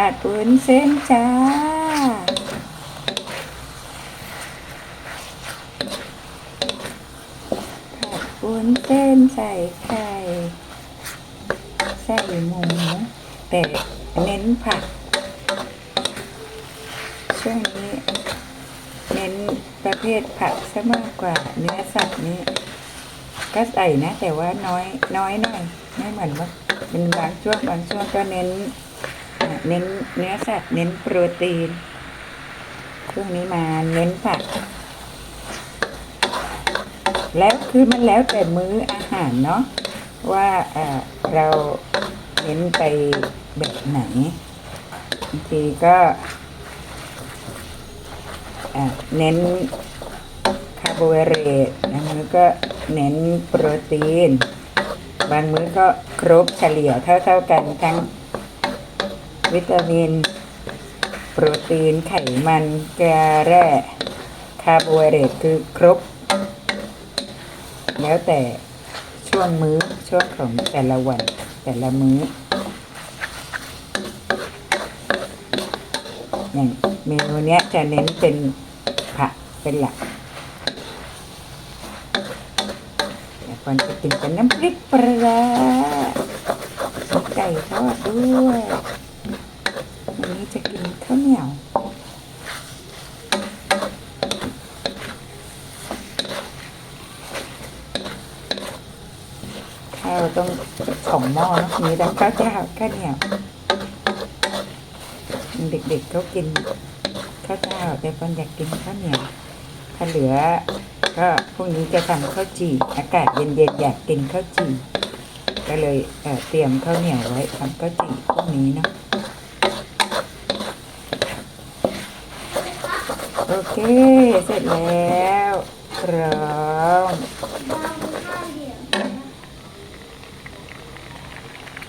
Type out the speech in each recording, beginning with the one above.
ผัดวุ้นเส้นจ้า ผัดวุ้นเส้นใส่ไข่ใส่หมู แต่เน้นผัดช่วงนี้ เน้นประเภทผักซะมากกว่าเนื้อสัตว์นี่ก็ใส่นะ แต่ว่าน้อยน้อยหน่อยไม่เหมือนว่าเป็นบางช่วงบางช่วงก็เน้น เน้นเนื้อสัตว์เน้นโปรตีนช่วงนี้มาเน้นผัก แล้วคือมันแล้วแต่มื้ออาหารเนาะว่าเราเน้นไปแบบไหนบางทีก็เน้นคาร์โบไฮเดรตบางมื้อก็เน้นโปรตีน บางมื้อก็ครบเฉลี่ยเท่า ๆกันทั้ง วิตามิน โปรตีนไขมันเกลแร่คาร์โบไฮเดรตคือครบ แล้วแต่ช่วงมื้อช่วงของแต่ละวันแต่ละมื้ออย่างเมนูเนี้ยจะเน้นเป็นผักเป็นหลักแต่ก่อนจะกินเป็นน้ำพริกปลาไก่ทอดด้วย ข้าวเหนียว ข้าวต้องสองหม้อเนะมีทั้งข้าวเจ้าข้าวเหนียว เด็กๆเขากินข้าวเจ้าแต่คนอยากกินข้าวเหนียว ถ้าเหลือ ก็พรุ่งนี้จะทำข้าวจี่อากาศเย็นๆอยากกินข้าวจี่ก็เลยเเตรียมข้าวเหนียวไว้ทำข้าวจี่พรุ่งนี้เนาะ โอเค เสร็จแล้วพร้อม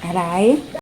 อะไร